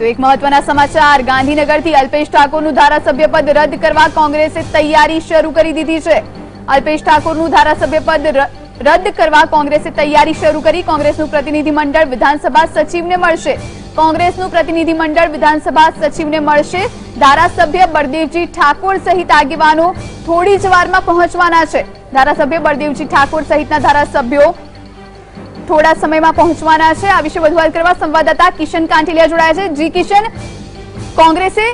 તો એક મહત્વના સમાચાર. ગાંધીનગરથી અલ્પેશ ઠાકોરનું ધારાસભ્ય પદ રદ કરવા કોંગ્રેસે તૈયારી શરૂ કરી દીધી છે. અલ્પેશ ઠાકોરનું ધારાસભ્ય પદ રદ કરવા કોંગ્રેસે તૈયારી શરૂ કરી. કોંગ્રેસનું પ્રતિનિધિમંડળ વિધાનસભા સચિવને મળશે. કોંગ્રેસનું પ્રતિનિધિમંડળ વિધાનસભા સચિવને મળશે. ધારાસભ્ય બળદેવજી ઠાકોર સહિત આગેવાનો થોડી જ વારમાં પહોંચવાના છે. ધારાસભ્ય બળદેવજી ઠાકોર સહિતના ધારાસભ્યો થોડા સમયમાં પહોંચવાના છે. આ વિશે વધુ વાત કરવા સંવાદદાતા કિશન કાંઠેલિયા જોડાયા છે. જી કિશન, કોંગ્રેસે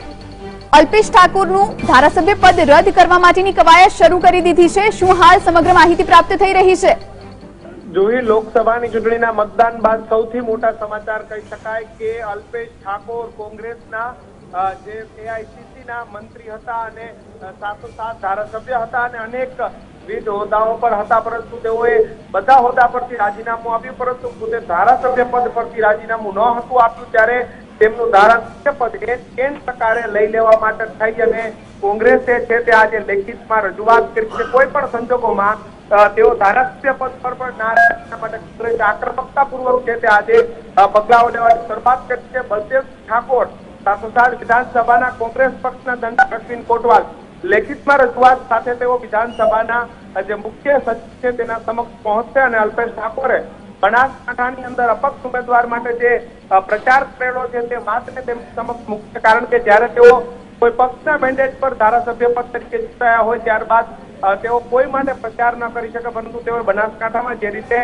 અલ્પેશ ઠાકોરનું ધારાસભ્ય પદ રદ કરવા માટેની કવાયત શરૂ કરી દીધી છે. શું હાલ સમગ્ર માહિતી પ્રાપ્ત થઈ રહી છે? જોઈ લોકસભાની ચૂંટણીના મતદાન બાદ સૌથી મોટા સમાચાર કહી શકાય કે અલ્પેશ ઠાકોર કોંગ્રેસના જે એઆઈસીસી ના મંત્રી હતા અને સાથોસાથ ધારાસભ્ય હતા અને અનેક વિવિધ હોદ્દાઓ પર હતા, પરંતુ તેઓએ બધા હોદ્દા પરથી રાજીનામું આપ્યું, પરંતુ પોતે ધારાસભ્ય પદ પરથી રાજીનામું ન હતું આપ્યું, ત્યારે તેમનું ધારાસભ્ય પદ એ કેન પ્રકારે લઈ લેવા માટે થઈ અને કોંગ્રેસે છે તે આજે લેખિતમાં રજૂઆત કરી છે. કોઈ પણ સંજોગોમાં તેઓ ધારાસભ્ય પદ પર પણ ના રહે માટે કોંગ્રેસ આક્રમકતાપૂર્વક છે તે આજે પગલાઓ લેવાની શરૂઆત કરી છે. બલદેવ ઠાકોર સાથોસાથ વિધાનસભાના કોંગ્રેસ પક્ષના દંડ અશ્વિન કોટવાલ લેખિતમાં રજૂઆત સાથે તેઓ વિધાનસભાના જે મુખ્ય સચિવ છે તેના સમક્ષ પહોંચશે અને અલ્પેશ ઠાકોરે બનાસકાંઠાની અંદર અપક્ષ ઉમેદવાર માટે જે પ્રચાર કરેલો છે તે વાતને તેમની સમક્ષ મુખ્ય કારણ કે જ્યારે તેઓ કોઈ પક્ષના મેન્ડેટ પર ધારાસભ્ય પદ તરીકે ચૂંટાયા હોય ત્યારબાદ તેઓ કોઈ માટે પ્રચાર ન કરી શકે, પરંતુ તેઓ બનાસકાંઠામાં જે રીતે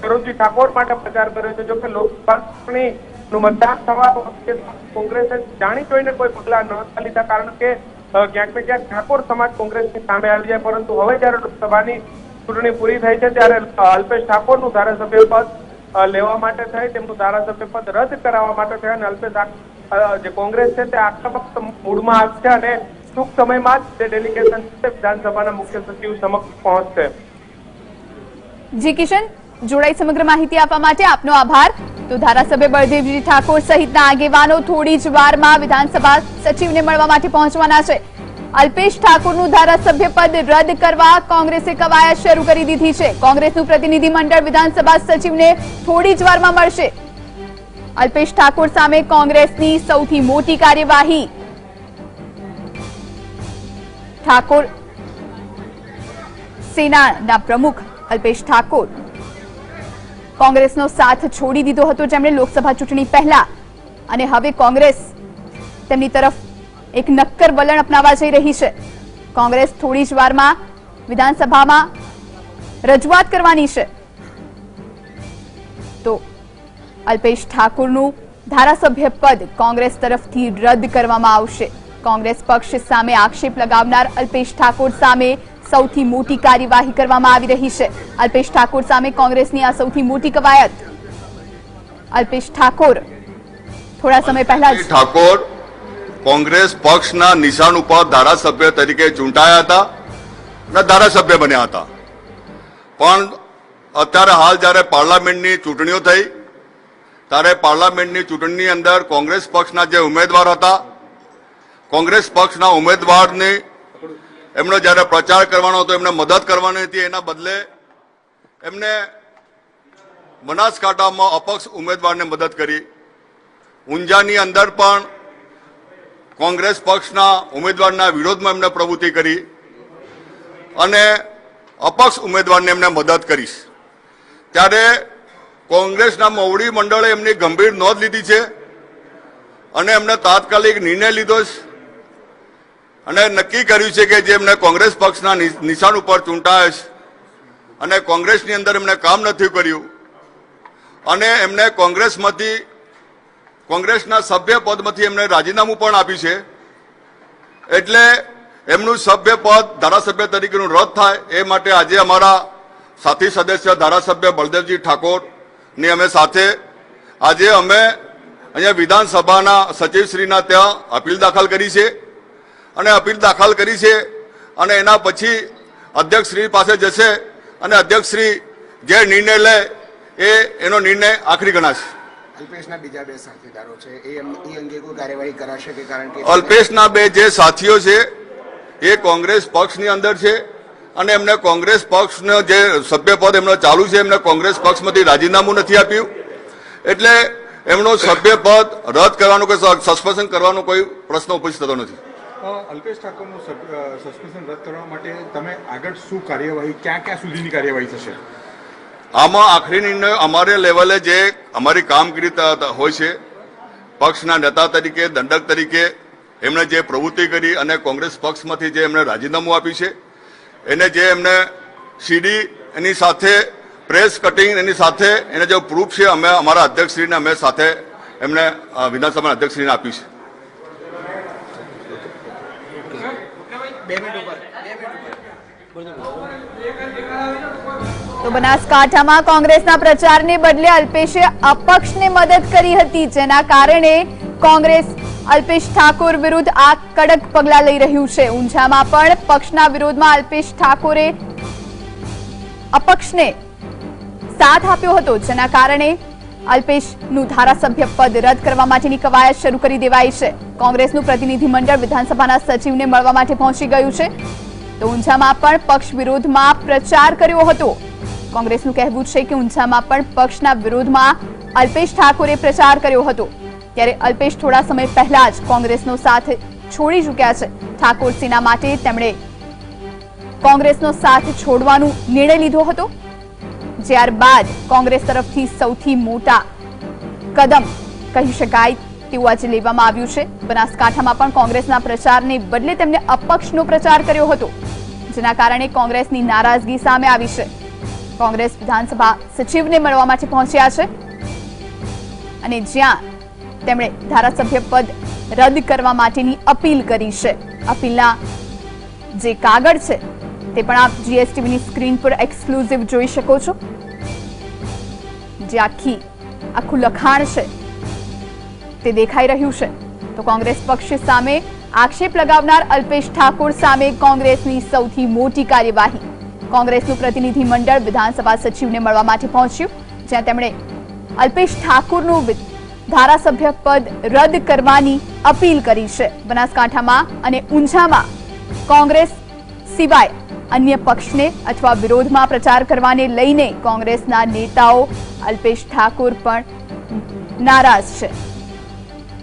સરોજી ઠાકોર માટે પ્રચાર કર્યો છે જોકે લોકસભા ચૂંટણીનું મતદાન થવા વખતે કોંગ્રેસે જાણી જોઈને કોઈ પગલા ન લીધા, કારણ કે ક્યાંક ને ક્યાંક ઠાકોર સમાજ કોંગ્રેસની સામે આવી જાય, પરંતુ હવે જ્યારે લોકસભાની ચૂંટણી પૂરી થઈ છે, ત્યારે અલ્પેશ ઠાકોરનું ધારાસભ્ય પદ લેવા માટે થઈ તેમનું ધારાસભ્ય પદ રદ કરાવવા માટે થયા અને અલ્પેશ જે કોંગ્રેસ છે, તે આક્રમક મૂડમાં આવશે અને ટૂંક સમયમાં જ તે ડેલિગેશન વિધાનસભાના મુખ્ય સચિવ સમક્ષ પહોંચશે. જી કિશન, જોડાઈ સમગ્ર માહિતી આપવા માટે આપનો આભાર. તો ધારાસભ્ય બળદેવજી ઠાકોર સહિતના આગેવાનો થોડી જ વારમાં વિધાનસભા સચિવને મળવા માટે પહોંચવાના છે. અલ્પેશ ઠાકોરનું ધારાસભ્ય પદ રદ કરવા કોંગ્રેસે કવાયત શરૂ કરી દીધી છે. કોંગ્રેસનું પ્રતિનિધિમંડળ વિધાનસભા સચિવને થોડી જ વારમાં મળશે. અલ્પેશ ઠાકોર સામે કોંગ્રેસની સૌથી મોટી કાર્યવાહી. ઠાકોર સેનાના પ્રમુખ અલ્પેશ ઠાકોર કોંગ્રેસનો સાથ છોડી દીધો હતો જેમણે લોકસભા ચૂંટણી પહેલા. અને હવે કોંગ્રેસ તેમની તરફ એક નક્કર વલણ અપનાવવા જઈ રહી છે. કોંગ્રેસ થોડી જ વારમાં વિધાનસભામાં રજૂઆત કરવાની છે. તો અલ્પેશ ઠાકુરનું ધારાસભ્ય પદ કોંગ્રેસ તરફથી રદ કરવામાં આવશે. કોંગ્રેસ પક્ષ સામે આક્ષેપ લગાવનાર અલ્પેશ ઠાકોર સામે સૌથી મોટી કાર્યવાહી કરવામાં આવી રહી છે. અલ્પેશ ઠાકોર સામે કોંગ્રેસની આ સૌથી મોટી કવાયત. અલ્પેશ ઠાકોર, થોડા સમય પહેલા ઠાકોર કોંગ્રેસ પક્ષના નિશાન ઉપર ધારાસભ્ય તરીકે ચૂંટાયા હતા અને ધારાસભ્ય બન્યા હતા. પણ અત્યારે હાલ જ્યારે પાર્લામેન્ટની ચૂંટણીઓ થઈ, ત્યારે પાર્લામેન્ટની ચૂંટણીની અંદર કોંગ્રેસ પક્ષના જે ઉમેદવાર હતા, કોંગ્રેસ પક્ષના ઉમેદવારની એમનો જ્યારે પ્રચાર કરવાનો હતો, એમને મદદ કરવાની હતી, એના બદલે એમને બનાસકાંઠામાં અપક્ષ ઉમેદવારને મદદ કરી. ઊંઝાની અંદર પણ કોંગ્રેસ પક્ષના ઉમેદવારના વિરોધમાં એમને પ્રવૃત્તિ કરી અને અપક્ષ ઉમેદવારને એમને મદદ કરીશ. ત્યારે કોંગ્રેસના મોવડી મંડળે એમની ગંભીર નોંધ લીધી છે અને એમને તાત્કાલિક નિર્ણય લીધો છે. અને નક્કી કર્યું છે કે જે એમને કોંગ્રેસ પક્ષના નિશાન ઉપર ચૂંટાયા છે. અને કોંગ્રેસની અંદર એમને કામ નથી કર્યું. અને એમને કોંગ્રેસમાંથી, કોંગ્રેસના સભ્ય પદમાંથી એમને રાજીનામું પણ આપ્યું છે. એટલે એમનું સભ્ય પદ ધારાસભ્ય તરીકેનું રદ થાય, એ માટે આજે અમારા સાથી સદસ્ય ધારાસભ્ય બળદેવજી ઠાકોરની અમે સાથે, આજે અમે અહીંયા વિધાનસભાના સચિવશ્રીના ત્યાં અપીલ દાખલ કરી છે. અને અપીલ દાખલ કરી છે અને એના પછી અધ્યક્ષશ્રી પાસે જશે અને અધ્યક્ષશ્રી જે નિર્ણય લે એ એનો નિર્ણય આખરી ગણાશે. અલ્પેશના બીજા બે સાથીદારો છે એ એ અંગે કોઈ કાર્યવાહી કરાશે કે કારણ કે અલ્પેશના બે જે સાથીઓ છે એ કોંગ્રેસ પક્ષની અંદર છે અને એમને કોંગ્રેસ પક્ષનો જે સભ્યપદ એમનો ચાલુ છે એમને કોંગ્રેસ પક્ષમાંથી રાજીનામું નથી આપ્યું. એટલે એમનો સભ્યપદ રદ કરવાનો કે સસ્પેન્શન કરવાનો કોઈ પ્રશ્ન ઉપસ્થિત થતો નથી. અલ્પેશ ઠાકોરનું સસ્પેન્શન રદ કરવા માટે તમે આગળ શું કાર્યવાહી, ક્યાં ક્યાં સુધીની કાર્યવાહી થશે? આમાં આખરી નિર્ણય અમારે લેવલે જે અમારી કામગીરી હોય છે, પક્ષના નેતા તરીકે, દંડક તરીકે એમણે જે પ્રવૃત્તિ કરી અને કોંગ્રેસ પક્ષમાંથી જે એમણે રાજીનામું આપ્યું છે, એને જે એમને સીડી એની સાથે, પ્રેસ કટિંગ એની સાથે, એને જે પ્રૂફ છે, અમે અમારા અધ્યક્ષશ્રીને અમે સાથે એમને વિધાનસભાના અધ્યક્ષશ્રીને આપ્યું છે. તો બનાસકાંઠામાં કોંગ્રેસના પ્રચારને બદલે અલ્પેશે અપક્ષને મદદ કરી હતી, જેના કારણે કોંગ્રેસ અલ્પેશ ઠાકોર વિરુદ્ધ આ કડક પગલાં લઈ રહ્યું છે. ઊંઝામાં પણ પક્ષના વિરોધમાં અલ્પેશ ઠાકોરે અપક્ષને સાથ આપ્યો હતો, જેના કારણે અલ્પેશનું ધારાસભ્ય પદ રદ કરવા માટેની કવાયત શરૂ કરી દેવાઈ છે. કોંગ્રેસનું પ્રતિનિધિમંડળ વિધાનસભાના સચિવને મળવા માટે પહોંચી ગયું છે. તો ઊંઝામાં પણ પક્ષ વિરોધમાં પ્રચાર કર્યો હતો. કોંગ્રેસનું કહેવું છે કે ઊંઝામાં પણ પક્ષના વિરોધમાં અલ્પેશ ઠાકોરે પ્રચાર કર્યો હતો. ત્યારે અલ્પેશ થોડા સમય પહેલા જ કોંગ્રેસનો સાથ છોડી ચૂક્યા છે. ઠાકોર સેના માટે તેમણે કોંગ્રેસનો સાથ છોડવાનો નિર્ણય લીધો હતો. ત્યારબાદ કોંગ્રેસ તરફથી સૌથી મોટા કદમ કહી શકાય તેવું આજે લેવામાં આવ્યું છે. બનાસકાંઠામાં પણ કોંગ્રેસના પ્રચારને બદલે તેમને અપક્ષનો પ્રચાર કર્યો હતો. જેના કારણે કોંગ્રેસની નારાજગી સામે આવી છે. કોંગ્રેસ વિધાનસભા સચિવને મળવા માટે પહોંચ્યા છે. અને જ્યાં તેમણે ધારાસભ્ય પદ રદ કરવા માટેની અપીલ કરી છે. અપીલના જે કાગળ છે, તે પણ આપ જીએસટીવીની સ્ક્રીન પર એક્સક્લુઝિવ જોઈ શકો છો. જે આખી, આખું લખાણ છે, તે દેખાઈ રહ્યું છે. તો કોંગ્રેસ પક્ષ સામે આક્ષેપ લગાવનાર અલ્પેશ ઠાકોર સામે કોંગ્રેસની સૌથી મોટી કાર્યવાહી. કોંગ્રેસનું પ્રતિનિધિ મંડળ વિધાનસભા સચિવને મળવા માટે પહોંચ્યું, જ્યાં તેમણે અલ્પેશ ઠાકોરનું ધારાસભ્ય પદ રદ કરવાની અપીલ કરી છે. બનાસકાંઠામાં અને ઊંઝામાં કોંગ્રેસ સિવાય અન્ય પક્ષને અથવા વિરોધમાં પ્રચાર કરવાને લઈને કોંગ્રેસના નેતાઓ અલ્પેશ ઠાકોર પણ નારાજ છે.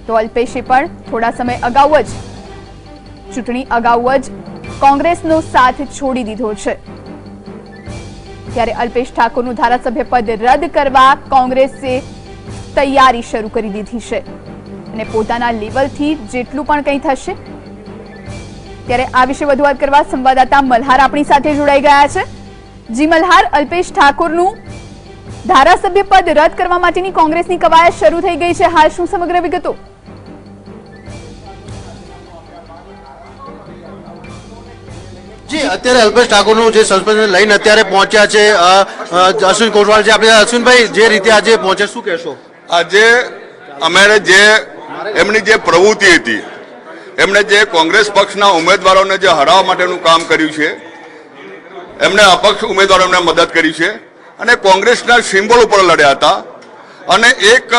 તો અલ્પેશે પણ થોડા સમય અગાઉ જ ચૂંટણી અગાઉ જ કોંગ્રેસનો સાથ છોડી દીધો છે. ત્યારે અલ્પેશ ઠાકોરનું ધારાસભ્ય પદ રદ કરવા કોંગ્રેસે તૈયારી શરૂ કરી દીધી છે અને પોતાના લેવલથી જેટલું પણ કંઈ થશે. ત્યારે આ વિશે વધુ વાત કરવા સંવાદદાતા મલ્હાર આપણી સાથે જોડાઈ ગયા છે. જી મલ્હાર, અલ્પેશ ઠાકોરનું ધારાસભ્ય પદ રદ કરવા માટેની કોંગ્રેસની કવાયત શરૂ થઈ ગઈ છે. હાલ શું સમગ્ર વિગતો? અત્યારે અલ્પેશ ઠાકોરનું જે સસ્પેન્શન લઈને અત્યારે પહોંચ્યા છે અશ્વિન કોટવાલ છે. આપણે અશ્વિનભાઈ, જે રીતે આજે પહોંચે, શું કહેશો? આજે અમારે જે, એમની જે પ્રવૃત્તિ હતી, એમણે જે કોંગ્રેસ પક્ષના ઉમેદવારોને જે હરાવવા માટેનું કામ કર્યું છે એમણે અપક્ષ ઉમેદવારોને મદદ કરી છે, અને કોંગ્રેસના સિમ્બોલ ઉપર લડ્યા હતા, અને એક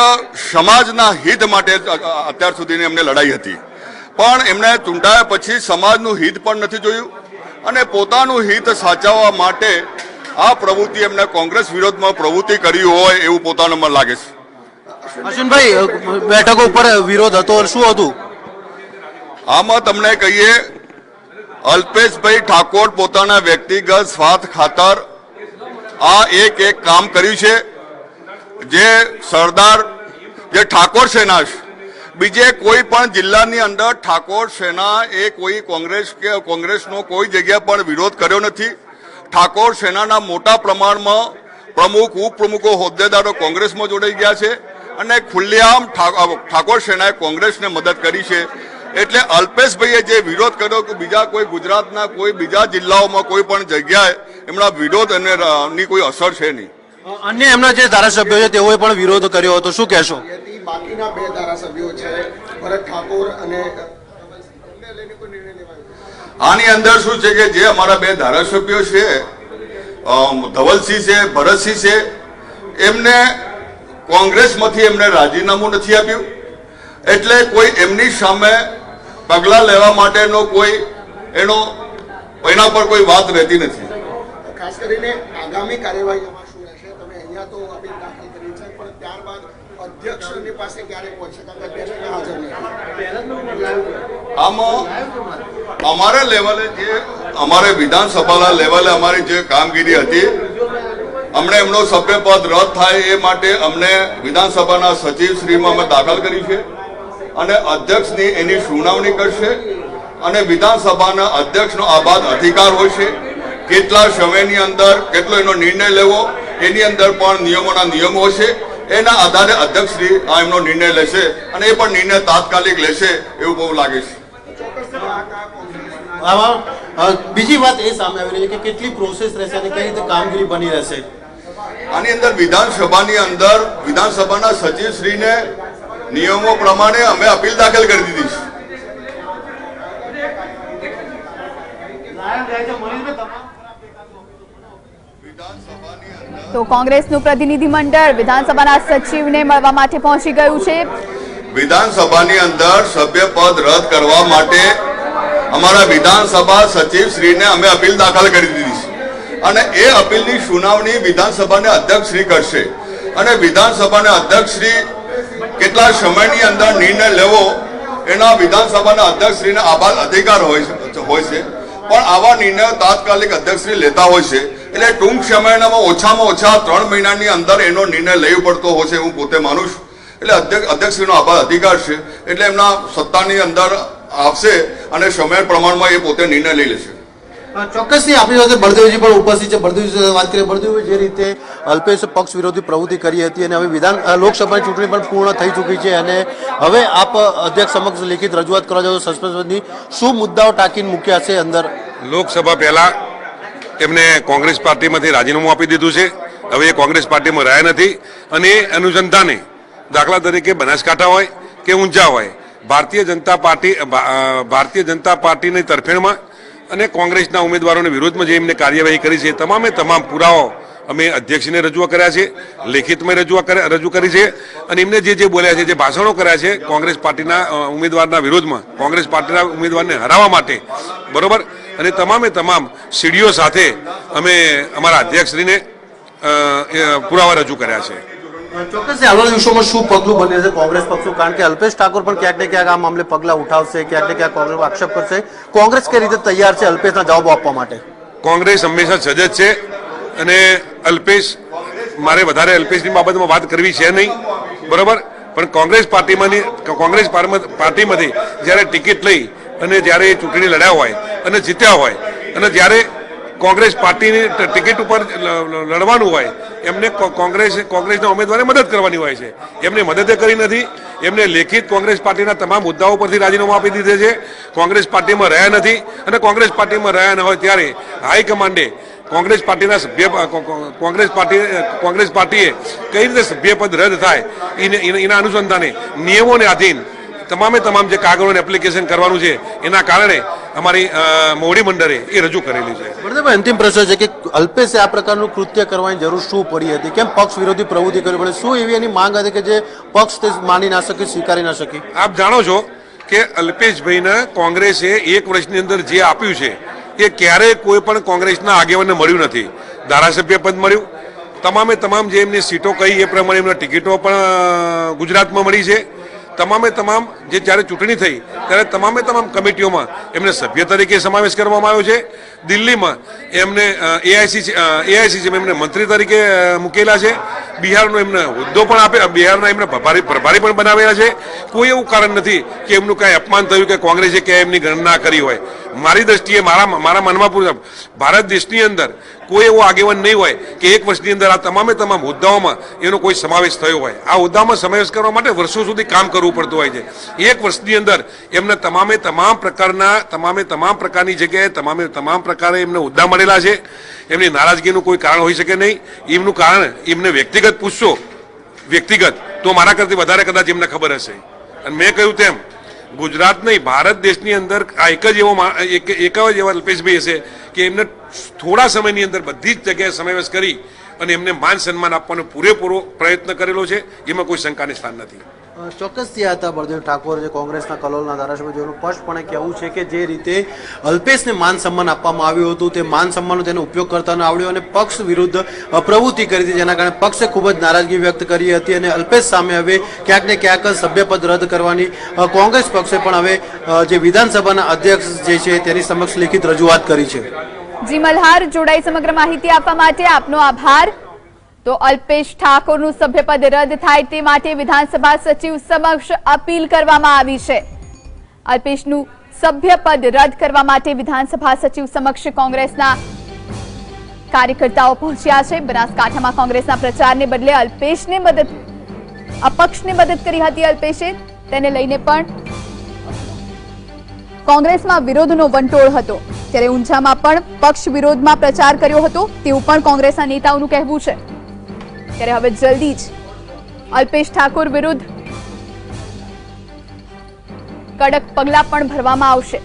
સમાજના હિત માટે અત્યાર સુધીની એમને લડાઈ હતી. પણ એમણે ચૂંટાયા પછી સમાજનું હિત પણ નથી જોયું અને પોતાનું હિત સાચવવા માટે આ પ્રવૃત્તિ એમને કોંગ્રેસ વિરોધમાં પ્રવૃત્તિ કરી હોય એવું પોતાનું મને લાગે છે. અશ્વિનભાઈ બેઠક ઉપર વિરોધ હતો શું હતું? આમાં તમને કહીએ અલ્પેશભાઈ ઠાકોર પોતાના વ્યક્તિગત સ્વાર્થ ખાતર આ એક એક કામ કર્યું છે. જે સરદાર જે ઠાકોર સેના છે. બીજે કોઈ પણ જિલ્લાની અંદર ઠાકોર સેના એ કોઈ કોંગ્રેસ કે કોંગ્રેસનો કોઈ જગ્યા પણ વિરોધ કર્યો નથી. ઠાકોર સેનાના મોટા પ્રમાણમાં પ્રમુખ, ઉપપ્રમુખો, હોદ્દેદારો કોંગ્રેસમાં જોડાઈ ગયા છે અને ખુલ્લેઆમ ઠાકોર સેનાએ કોંગ્રેસને મદદ કરી છે. એટલે અલ્પેશભાઈએ જે વિરોધ કર્યો કે બીજા કોઈ ગુજરાતના કોઈ બીજા જિલ્લાઓમાં કોઈ પણ જગ્યાએ એમના વિરોધ અને કોઈ અસર છે નહીં. અન્ય એમના જે ધારાસભ્યો છે તેઓએ પણ વિરોધ કર્યો હતો. શું કહેશો યદી બાકીના બે ધારાસભ્યો છે ભરત ઠાકોર અને આની અંદર શું છે કે જે અમારા બે ધારાસભ્યો છે ધવલસિંહ છે, ભરતસિંહ છે, એમને કોંગ્રેસમાંથી એમને રાજીનામું નથી આપ્યું. એટલે કોઈ એમની સામે પગલાં લેવા માટેનો કોઈ એનો, એના પર કોઈ વાત રહેતી નથી. ખાસ કરીને આગામી કાર્યવાહીમાં શું રહેશે? તમે અહીંયા તો અપીલ દાખલ કરી છે પણ ત્યારબાદ અધ્યક્ષની પાસે ક્યારે પહોંચશે કારણ અધ્યક્ષ હાજર આમાં અમારે લેવલે જે, અમારે વિધાનસભાના લેવલે અમારી જે કામગીરી હતી, અમને એમનો સભ્યપદ રદ થાય એ માટે અમને વિધાનસભાના સચિવ શ્રીમાં અમે દાખલ કરી છે અને અધ્યક્ષની એની સુનાવણી કરશે અને વિધાનસભાના અધ્યક્ષનો આબાદ અધિકાર હોય છે. કેટલા સમયની અંદર, કેટલો એનો નિર્ણય લેવો, એની અંદર પણ નિયમોના નિયમો હશે. એના આધારે અધ્યક્ષશ્રી આ એમનો નિર્ણય લેશે અને એ પણ નિર્ણય તાત્કાલિક લેશે એવું બહુ લાગે છે. બીજી વાત એ સામે આવી રહી છે કે કેટલી પ્રોસેસ રહેશે અને કઈ રીતે કામગીરી બની રહેશે? આની અંદર વિધાનસભાની અંદર વિધાનસભાના સચિવશ્રીને નિયમો પ્રમાણે અમે અપીલ દાખલ કરી દીધી છે. તો કોંગ્રેસનું પ્રતિનિધિ મંડળ વિધાનસભાના સચિવને મળવા માટે પહોંચી ગયું છે. વિધાનસભાની અંદર સભ્યપદ રદ કરવા માટે અમારા વિધાનસભા સચિવ શ્રીને અમે અપીલ દાખલ કરી દીધી છે. અને એ અપીલની સુનાવણી વિધાનસભાના અધ્યક્ષશ્રી કરશે. અને વિધાનસભાના અધ્યક્ષશ્રી કેટલા સમયની અંદર નિર્ણય લેવો એના વિધાનસભાના અધ્યક્ષશ્રીને આભાર અધિકાર હોય છે હોય છે. પણ આવા નિર્ણયો તાત્કાલિક અધ્યક્ષશ્રી લેતા હોય છે. એટલે ટૂંક સમયનામાં ઓછામાં ઓછા ત્રણ મહિનાની અંદર એનો નિર્ણય લેવો પડતો હોય છે હું પોતે માનું છું. એટલે અધ્યક્ષ અધ્યક્ષશ્રીનો આભાર અધિકાર છે. એટલે એમના સત્તાની અંદર આવશે અને સમય પ્રમાણમાં એ પોતે નિર્ણય લઈ લેશે. ચોક્કસથી આપણી સાથે બળદેવજી પણ ઉપસ્થિત છે. બળદેવજી સાથે વાત કરીએ. બળદેવજી જે રીતે અલ્પેશ પક્ષ વિરોધી પ્રવૃત્તિ કરી હતી અને હવે વિધાન લોકસભાની ચૂંટણી પણ પૂર્ણ થઈ ચૂકી છે અને હવે આપ અધ્યક્ષ સમક્ષ લેખિત રજૂઆત કરવા જાવ સસ્પેન્શનની શું મુદ્દાઓ ટાંકીને મૂક્યા છે અંદર? લોકસભા પહેલા એમને કોંગ્રેસ પાર્ટીમાંથી રાજીનામું આપી દીધું છે. હવે એ કોંગ્રેસ પાર્ટીમાં રહ્યા નથી અને એ અનુસંધાને દાખલા તરીકે બનાસકાંઠા હોય કે ઊંઝા હોય, ભારતીય જનતા પાર્ટી ભારતીય જનતા પાર્ટીની તરફેણમાં અને કોંગ્રેસના ઉમેદવારોના વિરોધમાં જે એમને કાર્યવાહી કરી છે તમામે તમામ પુરાવો અમે અધ્યક્ષને રજૂઆત કર્યા છે, લેખિતમાં કર્યા- રજૂ કરી છે અને એમને જે જે બોલ્યા છે, જે ભાષણો કર્યા છે કોંગ્રેસ પાર્ટીના ઉમેદવારના વિરોધમાં કોંગ્રેસ પાર્ટીના ઉમેદવારને હરાવવા માટે. બરોબર? અને તમામે તમામ સીડીઓ સાથે અમે અમારા અધ્યક્ષશ્રીને પુરાવા રજૂ કર્યા છે. ચોક્કસ આવા દિવસોમાં શું પગલું બને છે કોંગ્રેસ પક્ષનું કારણ કે અલ્પેશ ઠાકોર પણ ક્યાંક ને ક્યાંક આ મામલે પગલાં ઉઠાવશે ક્યાંક ને ક્યાંક કોંગ્રેસ આક્ષેપ કરશે. કોંગ્રેસ કઈ રીતે તૈયાર છે અલ્પેશના જવાબો આપવા માટે? કોંગ્રેસ હંમેશા સજજ છે અને અલ્પેશ મારે વધારે અલ્પેશની બાબતમાં વાત કરવી છે નહીં બરોબર? પણ કોંગ્રેસ પાર્ટીમાંની કોંગ્રેસ પાર્મ- પાર્ટીમાંથી જ્યારે ટિકિટ લઈ અને જ્યારે એ ચૂંટણી લડ્યા હોય અને જીત્યા હોય. અને જ્યારે કોંગ્રેસ પાર્ટીની ટિકિટ ઉપર લડવાનું હોય, એમને કોંગ્રેસ, કોંગ્રેસના ઉમેદવારે મદદ કરવાની હોય છે. એમને મદદ કરી નથી. એમને લેખિત કોંગ્રેસ પાર્ટીના તમામ મુદ્દાઓ પરથી રાજીનામું આપી દીધે છે. કોંગ્રેસ પાર્ટીમાં રહ્યા નથી. અને કોંગ્રેસ પાર્ટીમાં રહ્યા ન હોય ત્યારે હાઈકમાન્ડે કોંગ્રેસ પાર્ટીના સભ્ય કોંગ્રેસ પાર્ટી, કોંગ્રેસ પાર્ટીએ કઈ રીતે સભ્યપદ રદ થાય? એના અનુસંધાને નિયમોને આધીન તમામે તમામ જે કાગળોને એપ્લિકેશન કરવાનું છે એના કારણે અમારી મોવડી મંડળે એ રજૂ કરેલી છે. બળદેવભાઈ અંતિમ પ્રશ્ન છે કે અલ્પેશે આ પ્રકારનું કૃત્ય કરવાની જરૂર શું પડી હતી? કેમ પક્ષ વિરોધી પ્રવૃત્તિ કરવી પડે? શું એવી એની માંગ હતી કે જે પક્ષ તે માની ના શકી સ્વીકારી ના શકી? આપ જાણો છો કે અલ્પેશભાઈને કોંગ્રેસે એક વર્ષની અંદર જે આપ્યું છે એ ક્યારેય કોઈ પણ કોંગ્રેસના આગેવાનને મળ્યું નથી. ધારાસભ્ય પદ મળ્યું. તમામે તમામ જે એમની સીટો કહી એ પ્રમાણે એમને ટિકિટો પણ ગુજરાતમાં મળી છે. તમામે તમામ જે જ્યારે ચૂંટણી થઈ, ત્યારે તમામે તમામ કમિટીઓમાં એમને સભ્ય તરીકે સમાવેશ કરવામાં આવ્યો છે. દિલ્હીમાં એમને એઆઈસી એઆઈસી એમને મંત્રી તરીકે મૂકેલા છે. બિહારનો એમને હોદ્દો પણ આપે બિહારના એમને પ્રભારી પ્રભારી પણ બનાવેલા છે. કોઈ એવું કારણ નથી કે એમનું કાંઈ અપમાન થયું કે કોંગ્રેસે ક્યાંય એમની ગણના કરી હોય. મારી દ્રષ્ટિએ, મારા મારા મનમાં પૂરું ભારત દેશની અંદર કોઈ એવો આગેવાન નહીં હોય કે એક વર્ષની અંદર આ તમામે તમામ હોદ્દાઓમાં એનો કોઈ સમાવેશ થયો હોય. આ હોદ્દામાં સમાવેશ કરવા માટે વર્ષો સુધી કામ કરવું પડતું હોય છે. એક વર્ષની અંદર એમને તમામે તમામ પ્રકારના, તમામે તમામ પ્રકારની જગ્યાએ, તમામે તમામ પ્રકારે એમને હોદ્દા મળેલા છે. એમની નારાજગીનું કોઈ કારણ હોઈ શકે નહીં. એમનું કારણ, એમને વ્યક્તિગત પૂછશો. વ્યક્તિગત. તો મારા કરતી વધારે કદાચ એમને ખબર હશે. અને મેં કહ્યું તેમ ગુજરાત નહીં ભારત દેશની અંદર આ એક જ એવો એક જ એવા અલ્પેશભાઈ હશે કે એમને થોડા સમયની અંદર બધી જ જગ્યાએ સમાવેશ કરી અને એમને માન સન્માન આપવાનો પૂરેપૂરો પ્રયત્ન કરેલો છે, એમાં કોઈ શંકાને સ્થાન નથી. અ, ચોક્કસથી આ હતા બળદેવ ઠાકોર જે કોંગ્રેસના કલોલના ધારાસભ્ય જેનું સ્પષ્ટપણે કહેવું છે કે જે રીતે અલ્પેશને માન સન્માન આપવામાં આવ્યું હતું તે માન સન્માનનો તેનો ઉપયોગ કરતા ન આવડ્યો અને પક્ષ વિરુદ્ધ પ્રવૃત્તિ કરી હતી જેના કારણે પક્ષે ખૂબ જ નારાજગી વ્યક્ત કરી હતી અને અલ્પેશ સામે હવે ક્યાંક ને ક્યાંક સભ્યપદ રદ કરવાની કોંગ્રેસ પક્ષે પણ હવે જે વિધાનસભાના અધ્યક્ષ જે છે તેની સમક્ષ લિખિત રજૂઆત કરી છે. જી મલ્હાર જોડાઈ સમગ્ર માહિતી આપવા માટે આપનો આભાર. તો અલ્પેશ ઠાકોરનું સભ્યપદ રદ થાય તે માટે વિધાનસભા સચિવ સમક્ષ અપીલ કરવામાં આવી છે. અલ્પેશનું સભ્યપદ રદ કરવા માટે વિધાનસભા સચિવ સમક્ષ કોંગ્રેસના કાર્યકર્તાઓ પહોંચ્યા છે. બનાસકાંઠામાં કોંગ્રેસના પ્રચારને બદલે અલ્પેશને મદદ, અપક્ષને મદદ કરી હતી અલ્પેશે. તેને લઈને પણ કોંગ્રેસમાં વિરોધનો વંટોળ હતો. ત્યારે ઊંઝામાં પણ પક્ષ વિરોધમાં પ્રચાર કર્યો હતો. તેવું પણ કોંગ્રેસના નેતાઓનું કહેવું છે. ત્યારે હવે જલ્દી જ અલ્પેશ ઠાકોર વિરુદ્ધ કડક પગલાં પણ ભરવામાં આવશે.